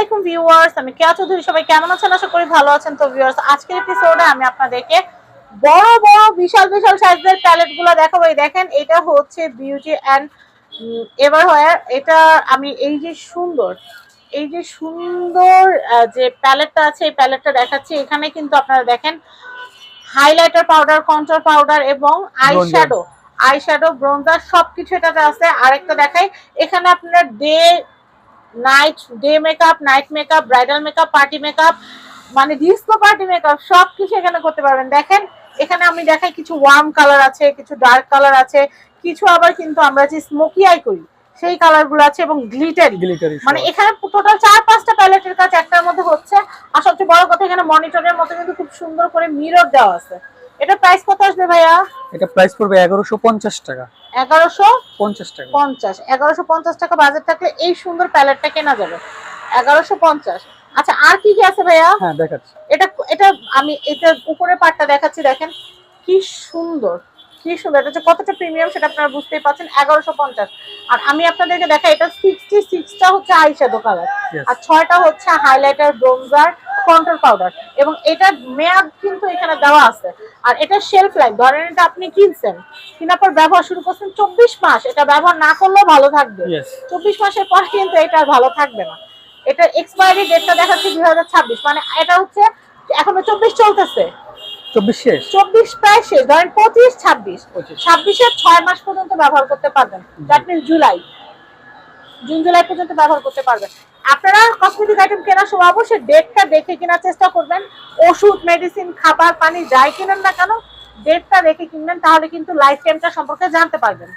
আলাইকুম ভিউয়ার্স আমি কেয়া চৌধুরী সবাই কেমন আছেন? আশা করি ভালো আছেন। তো ভিউয়ার্স আজকের এপিসোডে আমি আপনাদেরকে বড় বড় বিশাল বিশাল সাইজের প্যালেটগুলো দেখাবো। এই দেখেন এটা হচ্ছে বিউটি অ্যান্ড এভার হোয়ার এটা আমি এই যে সুন্দর এই যে সুন্দর যে প্যালেটটা আছে এই প্যালেটটা দেখাচ্ছি। এখানে কিন্তু আপনারা দেখেন হাইলাইটার পাউডার কন্ট্রোল পাউডার এবং eye Bronzer. Shadow eye shadow bronzer সবকিছু এটাতে আছে। আরেকটা দেখাই এখানে আপনার day night day makeup night makeup bridal makeup party makeup মানে ডিস্কো পার্টি মেকআপ সব কিছু এখানে করতে পারবেন। দেখেন এখানে আমি দেখাই কিছু ওয়ার্ম কালার আছে কিছু ডার্ক কালার আছে কিছু আবার কিন্তু আমরা যে স্মোকি আই করি সেই কালারগুলো আছে এবং গ্লিটারি গ্লিটারি মানে এখানে টোটাল চার পাঁচটা প্যালেটের কাজ একটার মধ্যে হচ্ছে। আর সবচেয়ে বড় কথা এখানে মনিটরের মতো কিন্তু খুব সুন্দর করে মিরর দেওয়া আছে। এটা প্রাইস কত আসবে ভাইয়া? এটা প্রাইস পড়বে এগারোশো পঞ্চাশ টাকা। এগারোশো পঞ্চাশ টাকা। পঞ্চাশ। এগারোশো পঞ্চাশ টাকা বাজেট থাকলে এই সুন্দর প্যালেটটা কেনা যাবে। এগারোশো পঞ্চাশ। আচ্ছা আর কি কি আছে ভাইয়া? হ্যাঁ দেখাচ্ছি। এটা এটা আমি এটা উপরের পার্টটা দেখাচ্ছি দেখেন। কি সুন্দর কি সুন্দর। এটা যে কতটা প্রিমিয়াম সেটা আপনারা বুঝতেই পারছেন এগারোশো পঞ্চাশ। আর আমি আপনাদেরকে দেখাই এটা সিক্সটি সিক্সটা হচ্ছে কালার Yes. আর ছয়টা হচ্ছে হাইলাইটার ব্রোঞ্জার কন্ট্রোল পাউডার এবং এটার মেয়াদ কিন্তু এখানে দেওয়া আছে। আর এটা শেলফ লাইফ ধরেন এটা আপনি কিনছেন কেনার পর ব্যবহার শুরু করছেন চব্বিশ মাস এটা ব্যবহার না করলেও ভালো থাকবে। চব্বিশ মাসের পর কিন্তু এটা ভালো থাকবে না। এটা এক্সপায়ারি ডেটটা দেখাচ্ছে দুই হাজার ছাব্বিশ মানে এটা হচ্ছে এখনও চব্বিশ চলতেছে। চব্বিশ প্রায় শেষ ধরেন পঁচিশ ছাব্বিশ। পঁচিশ। ছাব্বিশের ছয় মাস পর্যন্ত ব্যবহার করতে পারবেন that means July. June July পর্যন্ত ব্যবহার করতে পারবেন। আপনারা কসমেটিক আইটেম কেনার সময় অবশ্যই ডেটটা দেখে কেনার চেষ্টা করবেন। ওষুধ মেডিসিন খাবার, পানি যাই কিনেন না কেন ডেটটা দেখে কিনবেন, তাহলে কিন্তু লাইফ টাইমটা সম্পর্কে জানতে পারবেন।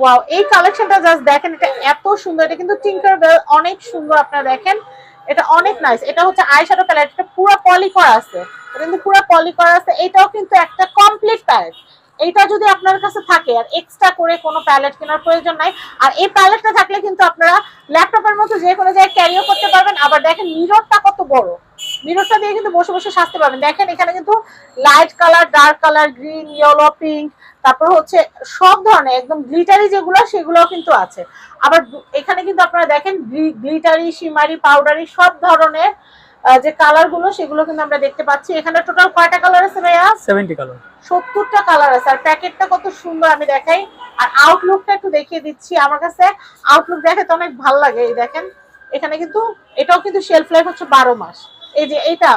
ওয়াও এই কালেকশনটা জাস্ট দেখেন, এটা এত সুন্দর, এটা কিন্তু টিঙ্কার বেল অনেক সুন্দর আপনারা দেখেন। এটা অনেক নাইস এটা হচ্ছে আইশ্যাডো প্যালেট এটা পুরো পলি করা আছে। এটা কিন্তু পুরো পলি করা আছে, এটাও কিন্তু একটা কমপ্লিট প্যালেট এইটা যদি আপনার কাছে থাকে, আর এক্সট্রা করে কোনো প্যালেট কেনার প্রয়োজন নাই। আর এই প্যালেটটা থাকলে কিন্তু আপনারা ল্যাপটপের মতো যে কোনো জায়গায় ক্যারিও করতে পারবেন। আবার দেখেন মিররটা কত বড়। মিররটা দিয়ে কিন্তু বসে বসে সাজতে পারবেন। দেখেন এখানে কিন্তু light colour dark colour green yellow pink তারপর হচ্ছে সব ধরনের একদম গ্লিটারি যেগুলো, সেগুলোও কিন্তু আছে। আবার এখানে কিন্তু আপনারা দেখেন গ্লিটারি শিমারি পাউডারি সব ধরনের যে কালারগুলো সেগুলো কিন্তু আমরা দেখতে পাচ্ছি। এখানে টোটাল কয়টা কালার আছে ভাইয়া? সেভেন্টি কালার সত্তরটা কালার আছে। আর প্যাকেটটা কত সুন্দর আমি দেখাই। আর আউটলুকটা একটু দেখিয়ে দিচ্ছি আমার কাছে। আউটলুক দেখে তো অনেক ভালো লাগে এই দেখেন। এখানে কিন্তু এটাও কিন্তু শেলফ লাইফ হচ্ছে বারো মাস। এই যে এইটা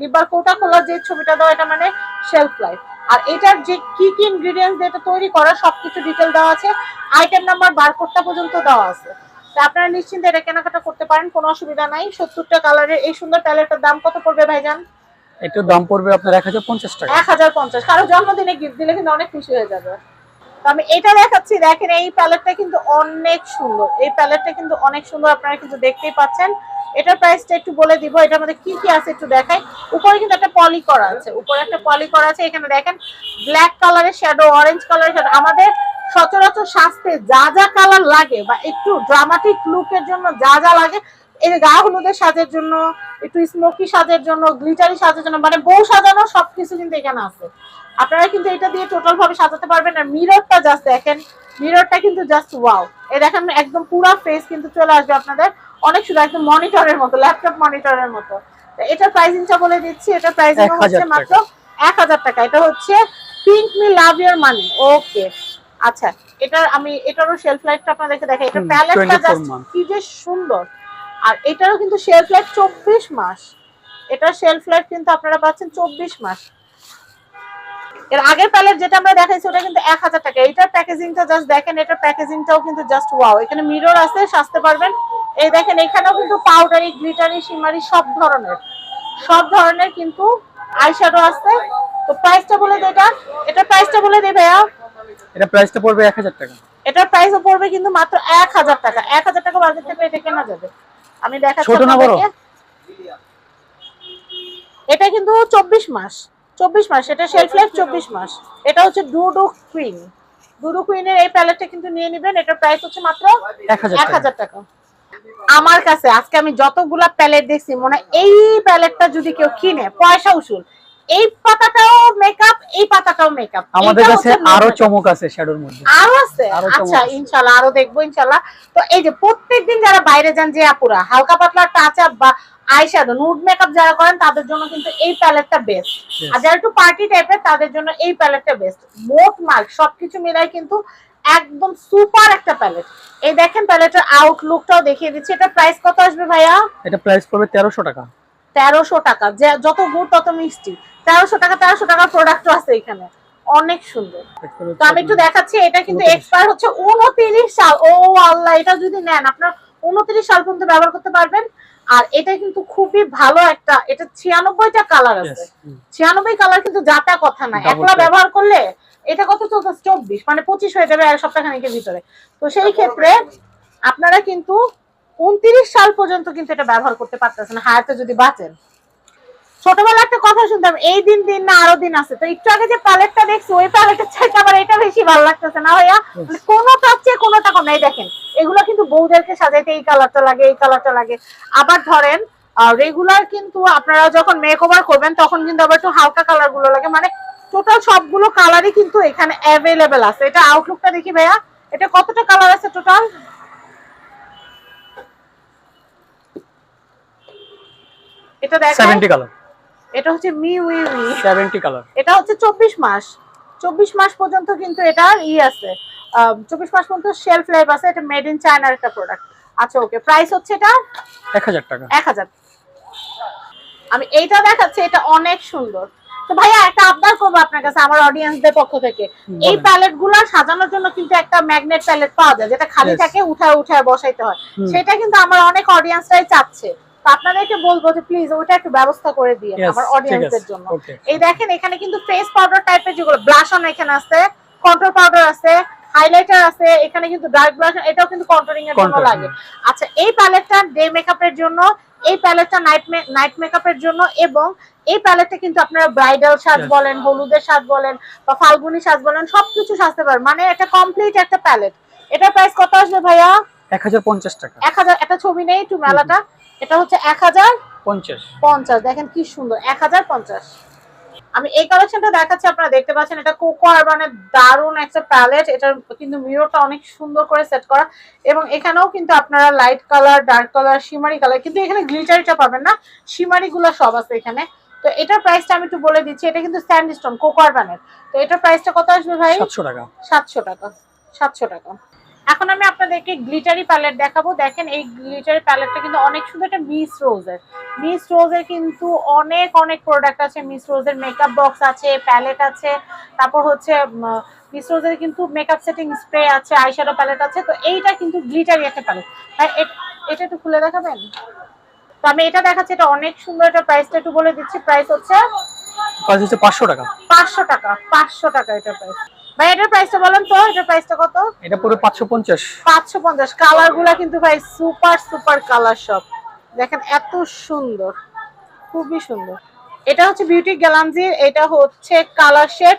ডিব্বার কোটা খোলার যে ছবিটা দেওয়া এটা মানে শেলফ লাইফ আর এটার যে কি কি ইনগ্রিডিয়েন্টস দিয়ে এটা তৈরি করা সবকিছু ডিটেল দেওয়া আছে। আইটেম নাম্বার বারকোডটা পর্যন্ত দেওয়া আছে। আপনারা নিশ্চিন্তে এটা কেনাকাটা করতে পারেন কোনো অসুবিধা নাই। সত্তরটা কালারের এই সুন্দর প্যালেটটার দাম কত পড়বে ভাইজান? এটার দাম পড়বে আপনার এক হাজার পঞ্চাশ টাকা। এক হাজার পঞ্চাশ। কারও জন্মদিনে গিফট দিলে কিন্তু অনেক খুশি হয়ে যাবে। তো আমি এটা দেখাচ্ছি দেখেন এই প্যালেটটা কিন্তু অনেক সুন্দর। এই প্যালেটটা কিন্তু অনেক সুন্দর আপনারা কিন্তু দেখতেই পাচ্ছেন। এটার প্রাইসটা একটু বলে দিব এটার মধ্যে কি কি আছে একটু দেখাই। উপরে কিন্তু একটা পলি করা আছে উপরে একটা পলি করা আছে। এখানে দেখেন ব্ল্যাক কালারের শ্যাডো অরেঞ্জ কালারের শ্যাডো আমাদের সচরাচর স্বাস্থ্যে যা যা কালার লাগে বা একটু ড্রামাটিক লুকের জন্য যা যা লাগে এই গা হলুদের সাজের জন্য একটু স্মোকি সাজের জন্য গ্লিটারি সাজের জন্য মানে বউ সাজানো সবকিছু কিন্তু এখানে আছে। আপনারা কিন্তু এটা দিয়ে টোটাল ভাবে সাজাতে পারবেন। আর মিররটা জাস্ট দেখেন মিররটা কিন্তু জাস্ট ওয়াও এই দেখেন একদম পুরো ফেস কিন্তু চলে আসবে আপনাদের। অনেক সুন্দর একদম মনিটরের মতো ল্যাপটপ মনিটরের মতো। তো এটার প্রাইসিংটা বলে দিচ্ছি এটা প্রাইসিং 1000 হচ্ছে মাত্র এক হাজার টাকা। এটা হচ্ছে pink me love your money okay আচ্ছা এটার আমি এটারও শেলফ লাইফটা আপনাদেরকে দেখাই। এটা প্যালেটটা জাস্ট কি যে সুন্দর। আর এটারও কিন্তু শেলফ লাইফ চব্বিশ মাস। এটার শেলফ লাইফ কিন্তু আপনারা পাচ্ছেন চব্বিশ মাস। এর আগের প্যালেট যেটা আমরা দেখাইছি ওটা কিন্তু এক হাজার টাকা। এটার প্যাকেজিংটা জাস্ট দেখেন এটার প্যাকেজিংটাও কিন্তু জাস্ট ওয়াও এখানে মিরর আছে সাজতে পারবেন। এই দেখেন এখানেও কিন্তু পাউডারি গ্লিটারি শিমারি সব ধরনের। সব ধরনের কিন্তু আইশ্যাডো আছে। তো প্রাইসটা বলে দে এটা। এটা প্রাইসটা বলে দে ভাইয়া এটা প্রাইসটা পড়বে এক হাজার টাকা। এটার প্রাইসও পড়বে কিন্তু মাত্র এক হাজার টাকা। এক হাজার টাকা বাজেট থেকে এটা কেনা যাবে। আমি দেখাচ্ছি ছোট না বড়? এটা কিন্তু চব্বিশ মাস। চব্বিশ মাস। এটা শেলফ লাইফ চব্বিশ মাস। এটা হচ্ছে ডুডু কুইন ডুডু কুইনের এই প্যালেটটা কিন্তু নিয়ে নেবেন। এটার প্রাইস হচ্ছে মাত্র 1000 এক হাজার টাকা। আমার কাছে আজকে আমি যতগুলা প্যালেট দেখছি মনে হয় এই প্যালেটটা যদি কেউ কিনে পয়সা উসুল। এই পাতাটাও মেকআপ পাতাটাও মেকআপ আমাদের কাছে আরও চমক আছে শ্যাডোর মধ্যে। আরও আছে? আচ্ছা আছে। ইনশাল্লাহ আরও দেখব ইনশাল্লাহ। তো এই যে প্রত্যেকদিন যারা বাইরে যান যে আপুরা হালকা পাতলা টাচ আপ বা আইশ্যাডো নুড মেকআপ যারা করেন তাদের জন্য কিন্তু এই প্যালেটটা বেস্ট আর যারা একটু পার্টি টাইপের তাদের জন্য এই প্যালেটটা বেস্ট মোট মার্ক সবকিছু মিলাই কিন্তু একদম সুপার একটা প্যালেট এই দেখেন প্যালেটের আউটলুকটাও দেখিয়ে দিচ্ছি। এটা প্রাইস কত আসবে ভাইয়া? এটা প্রাইস পড়বে তেরোশো টাকা। তেরোশো টাকা। যত গুড় তত মিষ্টি। তেরোশো টাকা তেরোশো টাকার প্রোডাক্টও আছে এখানে। অনেক সুন্দর। তো আমি একটু দেখাচ্ছি এটা কিন্তু এক্সপায়ার হচ্ছে উনত্রিশ সাল। ও আল্লাহ এটা যদি নেন আপনার উনত্রিশ সাল পর্যন্ত ব্যবহার করতে পারবেন। আর এটা কিন্তু খুবই ভালো একটা এটা ছিয়ানব্বইটা কালার আছে। ছিয়ানব্বই কালার কিন্তু যাতা কথা না। একলা ব্যবহার করলে এটা কত চলতেছে? চব্বিশ মানে পঁচিশ হয়ে যাবে আর সপ্তাহখানিকের ভিতরে। তো সেই ক্ষেত্রে আপনারা কিন্তু উনত্রিশ সাল পর্যন্ত কিন্তু এটা ব্যবহার করতে পারতেছেন হায়াতে যদি বাঁচেন। ছোটবেলা একটা কথা শুনতাম, এই দিন দিন না আরও দিন আছে। তো একটু আগে যে প্যালেটটা দেখছি, ওই প্যালেটের চাইতে আমার এটা বেশি ভালো লাগতেছে না ভাইয়া? মানে কোনোটার চেয়ে কোনোটা কম এই দেখেন। এগুলো কিন্তু বউদেরকে সাজাইতে এই কালারটা লাগে, এই কালারটা লাগে। আবার ধরেন রেগুলার কিন্তু আপনারা যখন মেক ওভার করবেন, তখন কিন্তু আবার একটু হালকা কালারগুলো লাগে। মানে টোটাল সবগুলো কালারই কিন্তু এখানে অ্যাভেলেবেল আছে। এটা আউটলুকটা দেখি ভাইয়া। এটা কতটা কালার আছে টোটাল এটা দেখেন। সেভেন্টি কালার এটা হচ্ছে me we we seventy colour এটা হচ্ছে চব্বিশ মাস। চব্বিশ মাস পর্যন্ত কিন্তু এটা ই আছে। চব্বিশ মাস পর্যন্ত শেলফ লাইফ আছে। এটা মেড ইন চায়নার একটা প্রোডাক্ট আচ্ছা ওকে প্রাইস হচ্ছে এটা? এক হাজার টাকা। এক হাজার। আমি এইটা দেখাচ্ছি এটা অনেক সুন্দর। তো ভাইয়া একটা আবদার করব আপনার কাছে আমার অডিয়েন্সদের পক্ষ থেকে। এই প্যালেটগুলো সাজানোর জন্য কিন্তু একটা ম্যাগনেট প্যালেট পাওয়া যায় যেটা খালি থাকে উঠায় উঠায় বসাইতে হয়। সেটা কিন্তু আমার অনেক অডিয়েন্সরাই চাচ্ছে। আপনাদেরকে বলব যে প্লিজ ওটা একটু ব্যবস্থা করে দিয়ে আমার ঠিক অডিয়েন্সদের জন্য। এই দেখেন এখানে কিন্তু ফেস পাউডার টাইপের যেগুলো ব্লাশ অন এখানে আছে কন্ট্রোল পাউডার আছে হাইলাইটার আছে এখানে কিন্তু ডার্ক ব্লাশ এটাও কিন্তু কন্ট্রোলিং এর জন্য লাগে। আচ্ছা এই প্যালেটটা ডে মেকআপের জন্য এই প্যালেটটা নাইট নাইট মেকআপের জন্য এবং এই প্যালেটটা কিন্তু আপনারা ব্রাইডাল সাজ বলেন হলুদের সাজ বলেন বা ফাল্গুনি সাজ বলেন সবকিছু সাজতে পারেন মানে এটা কমপ্লিট একটা প্যালেট এটার প্রাইস কত আসবে ভাইয়া? এক হাজার পঞ্চাশ টাকা। এক হাজার একটা ছবি নেই একটু মেলাটা? এটা হচ্ছে এক হাজার পঞ্চাশ। পঞ্চাশ। দেখেন কি সুন্দর এক হাজার পঞ্চাশ। আমি এই কালেকশনটা দেখাচ্ছি আপনারা দেখতে পাচ্ছেন এটা কোকো আরবানের দারুণ একটা প্যালেট এটার কিন্তু মিররটা অনেক সুন্দর করে সেট করা। এবং এখানেও কিন্তু আপনারা light colour dark colour shimmery colour কিন্তু এখানে গ্লিটারিটা পাবেন না। শিমারি গুলো সব আছে এখানে। তো এটার প্রাইসটা আমি একটু বলে দিচ্ছি এটা কিন্তু স্যান্ডস্টোন কোকো আরবানের। তো এটার প্রাইসটা কত আসবে ভাই? সাতশো টাকা। সাতশো টাকা সাতশো টাকা। এখন আমি আপনাদেরকে গ্লিটারি প্যালেট দেখাবো। দেখেন এই গ্লিটারি প্যালেটটা কিন্তু অনেক সুন্দর একটা মিস রোজের মিস রোজের কিন্তু অনেক অনেক প্রোডাক্ট আছে। মিস রোজের মেকআপ বক্স আছে প্যালেট আছে। তারপর হচ্ছে মিস রোজের কিন্তু মেকআপ সেটিং স্প্রে আছে আইশ্যাডো প্যালেট আছে। তো এইটা কিন্তু গ্লিটারি একটা প্যালেট হ্যাঁ এটা একটু খুলে দেখাবেন? তো আমি এটা দেখাচ্ছি এটা অনেক সুন্দর এটা প্রাইসটা একটু বলে দিচ্ছি। প্রাইস হচ্ছে প্রাইস হচ্ছে পাঁচশো টাকা। পাঁচশো টাকা পাঁচশো টাকা এটা প্রাইস ভাই এটার প্রাইসটা বলেন তো এটার প্রাইসটা কত? এটা পুরো পাঁচশো পঞ্চাশ। পাঁচশো পঞ্চাশ। কালারগুলা কিন্তু ভাই সুপার সুপার কালার সব। দেখেন এত সুন্দর খুবই সুন্দর। এটা হচ্ছে বিউটি গ্যালান্সি এটা হচ্ছে কালার শেড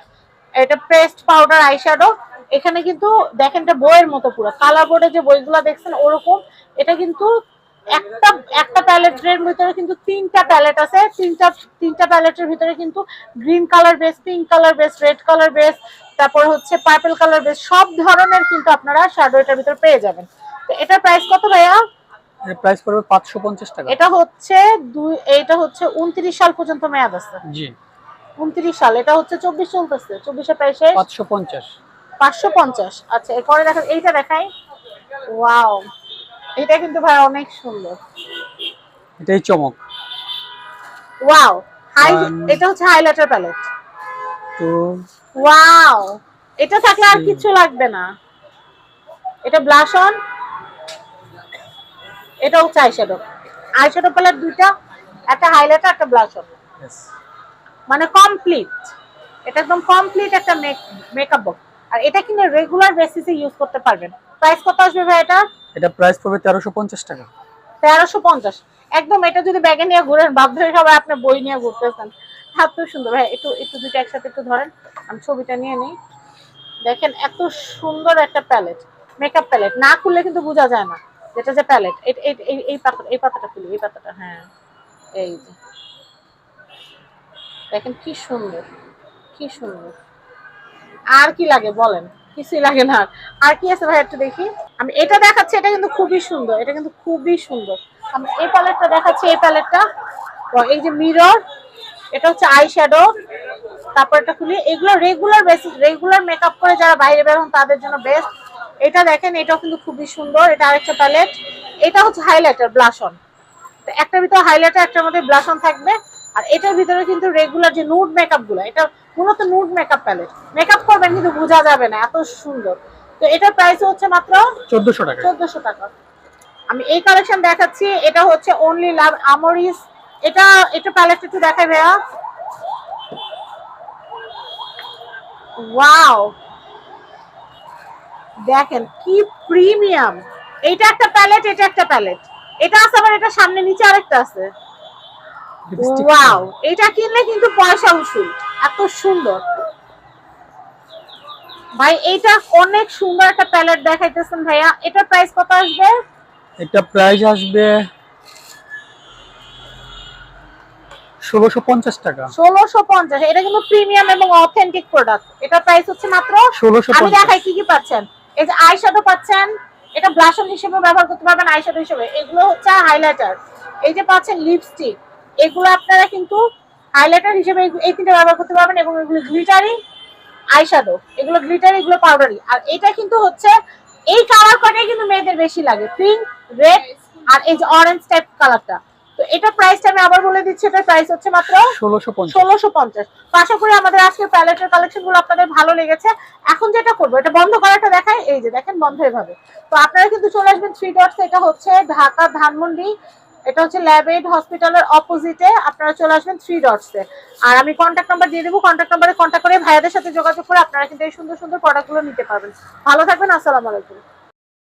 এটা পেস্ট পাউডার আইশ্যাডো এখানে কিন্তু দেখেন এটা বইয়ের মতো পুরো। কালার বোর্ডে যে বইগুলো দেখছেন ওরকম। এটা কিন্তু একটা একটা প্যালেটের ভিতরে কিন্তু তিনটা প্যালেট আছে। তিনটা তিনটা প্যালেটের ভিতরে কিন্তু green colour base pink colour base red colour base তারপর হচ্ছে পার্পল কালার বেস সব ধরনের কিন্তু আপনারা শ্যাডো এটার ভিতরে পেয়ে যাবেন। তো এটার প্রাইস কত ভাইয়া? প্রাইস পড়বে পাঁচশো পঞ্চাশ টাকা। এটা হচ্ছে দুই এটা হচ্ছে উনত্রিশ সাল পর্যন্ত মেয়াদ আছে। জি। সাল এটা হচ্ছে চব্বিশ চলতেছে। চব্বিশের প্রাইস শেষ। পাঁচশো পঞ্চাশ। পাঁচশো পঞ্চাশ। আচ্ছা এরপরে দেখেন এইটা দেখাই। ওয়াও। এটা কিন্তু ভাই অনেক সুন্দর। এটাই চমক। ওয়াও হাই এটা হচ্ছে হাইলাইটার প্যালেট তো ওয়াও এটা থাকলে আর কিছু লাগবে না। এটা ব্লাশ অন এটা হচ্ছে আইশ্যাডো আইশ্যাডো প্যালেট দুইটা একটা হাইলাইটার একটা ব্লাশ অন. মানে কমপ্লিট এটা একদম কমপ্লিট একটা মেকআপ বক্স আর এটা কিন্তু রেগুলার বেসিসে ইউজ করতে পারবেন। প্রাইস কত আসবে ভাই এটা? এটা প্রাইস পড়বে তেরোশো পঞ্চাশ টাকা। তেরোশো পঞ্চাশ। একদম এটা যদি ব্যাগে নিয়ে ঘুরেন ভাবতে সবাই আপনি বই নিয়ে ঘুরতেছেন। এত সুন্দর ভাই একটু একটু দুটো একসাথে একটু ধরেন। আমি ছবিটা নিয়ে নিই। দেখেন এত সুন্দর একটা প্যালেট মেকআপ প্যালেট না খুললে কিন্তু বোঝা যায় না যেটা যে প্যালেট এই পাতা এই পাতাটা খুলি এই পাতাটা হ্যাঁ। এই যে। দেখেন কি সুন্দর কি সুন্দর। আর কি লাগে বলেন? কিছুই লাগে না। আর। কি আছে ভাই একটু দেখি? আমি এটা দেখাচ্ছি, এটা কিন্তু খুবই সুন্দর, এটা কিন্তু খুবই সুন্দর। আমি এই প্যালেটটা দেখাচ্ছি, এই প্যালেটটা এই যে মিরর এটা হচ্ছে আই শ্যাডো তারপর এটা খুলি। এগুলো রেগুলার বেসিস রেগুলার মেকআপ করে যারা বাইরে বের হন, তাদের জন্য বেস্ট এটা দেখেন, এটাও কিন্তু খুবই সুন্দর, এটা আরেকটা প্যালেট এটা হচ্ছে হাইলাইটার ব্লাশ অন একটার ভিতরে হাইলাইটার একটার মধ্যে ব্লাশ অন থাকবে। আর এটার ভিতরে কিন্তু রেগুলার যে নুড মেকআপগুলো, এটা মূলত নুড মেকআপ প্যালেট মেকআপ করবেন কিন্তু বোঝা যাবে না এত সুন্দর। তো এটার প্রাইস হচ্ছে মাত্র চোদ্দশো টাকা। চোদ্দশো টাকা। আমি এই কালেকশন দেখাচ্ছি এটা হচ্ছে অনলি লাভ আমরিস এটা এটা প্যালেট একটু দেখাই ভাইয়া। ওয়াও দেখেন কি প্রিমিয়াম এটা একটা প্যালেট এটা একটা প্যালেট এটা আছে আবার এটা সামনে নিচে আরেকটা আছে। ওয়াও এটা কিনলে কিন্তু পয়সা উসুল। এত সুন্দর। ভাই এটা অনেক সুন্দর একটা প্যালেট দেখাইতেছেন ভাইয়া। এটার প্রাইস কত আসবে? এটা প্রাইস আসবে টাকা। এটা কিন্তু প্রিমিয়াম এবং অথেন্টিক প্রোডাক্ট প্রাইস হচ্ছে মাত্র ষোলোশো আমি দেখাই কি কি পাচ্ছেন। এই যে আইশ্যাডো পাচ্ছেন এটা ব্লাশন হিসেবে ব্যবহার করতে পারবেন আইশ্যাডো হিসেবে। এগুলো হচ্ছে হাইলাইটার এই যে পাচ্ছেন লিপস্টিক এগুলো আপনারা কিন্তু হাইলাইটার হিসেবে এই- তিনটা ব্যবহার করতে পারবেন এবং এগুলো গ্লিটারি আইশ্যাডো এগুলো গ্লিটারি এগুলো পাউডারি আর এটা কিন্তু হচ্ছে এই কালার কটাই কিন্তু মেয়েদের বেশি লাগে পিঙ্ক রেড আর এই যে অরেঞ্জ টাইপ কালারটা তো এটা প্রাইসটা আমি আবার বলে দিচ্ছি এটা প্রাইস হচ্ছে মাত্র ষোলোশো পঞ্চাশ। ষোলোশো পঞ্চাশ। আশা করি আমাদের আজকে প্যালেটের কালেকশনগুলো আপনাদের ভালো লেগেছে। এখন যেটা করব এটা বন্ধ করাটা দেখায় এই যে দেখেন বন্ধ এভাবে। তো আপনারা কিন্তু চলে আসবেন থ্রি ডটস এটা হচ্ছে ঢাকা ধানমন্ডি এটা হচ্ছে ল্যাব এইড হসপিটালের অপোজিটে, আপনারা চলে আসবেন থ্রি ডটসে আর আমি কন্ট্যাক্ট নাম্বার দিয়ে দেবো কন্ট্যাক্ট নাম্বারে কন্ট্যাক্ট করে ভাইয়াদের সাথে যোগাযোগ করে আপনারা কিন্তু এই সুন্দর সুন্দর প্রোডাক্টগুলো নিতে পারবেন। ভালো থাকবেন, আসসালামু আলাইকুম।